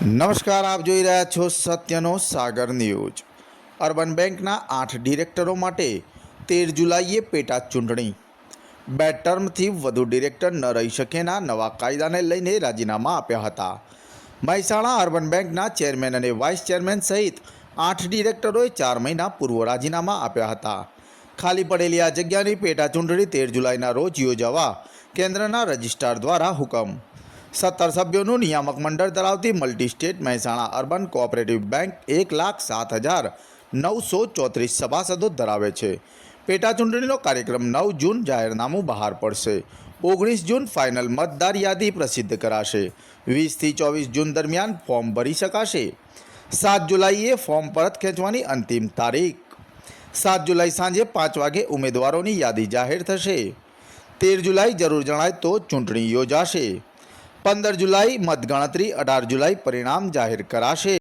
નમસ્કાર, આપ જોઈ રહ્યા છો સત્યનો સાગર ન્યૂઝ. અર્બન બેંકના આઠ ડિરેક્ટરો માટે તેર જુલાઈએ પેટા ચૂંટણી. બે ટર્મથી વધુ ડિરેક્ટર ન રહી શકેના નવા કાયદાને લઈને રાજીનામા આપ્યા હતા. મહેસાણા અર્બન બેંકના ચેરમેન અને વાઇસ ચેરમેન સહિત આઠ ડિરેક્ટરોએ ચાર મહિના પૂર્વ રાજીનામા આપ્યા હતા. ખાલી પડેલી આ જગ્યાની પેટા ચૂંટણી તેર જુલાઈના રોજ યોજાવા કેન્દ્રના રજિસ્ટ્રાર દ્વારા હુકમ. સત્તર સભ્યોનું નિયામક મંડળ ધરાવતી multi state Mehsana urban cooperative bank એક લાખ સાત હજાર નવસો ચોત્રીસ સભાસદો ધરાવે છે. પેટા ચૂંટણીનો કાર્યક્રમ નવ જૂન જાહેરનામું બહાર પડશે. ઓગણીસ જૂન ફાઇનલ મતદાર યાદી પ્રસિદ્ધ કરાશે. વીસથી ચોવીસ જૂન દરમિયાન ફોર્મ ભરી શકાશે. સાત જુલાઈએ ફોર્મ પરત ખેંચવાની અંતિમ તારીખ. સાત જુલાઈ સાંજે પાંચ વાગે ઉમેદવારોની યાદી જાહેર થશે. તેર જુલાઈ જરૂર જણાય તો ચૂંટણી યોજાશે. પંદર જુલાઈ મતગણતરી અઢાર જુલાઈ પરિણામ જાહેર કરાશે.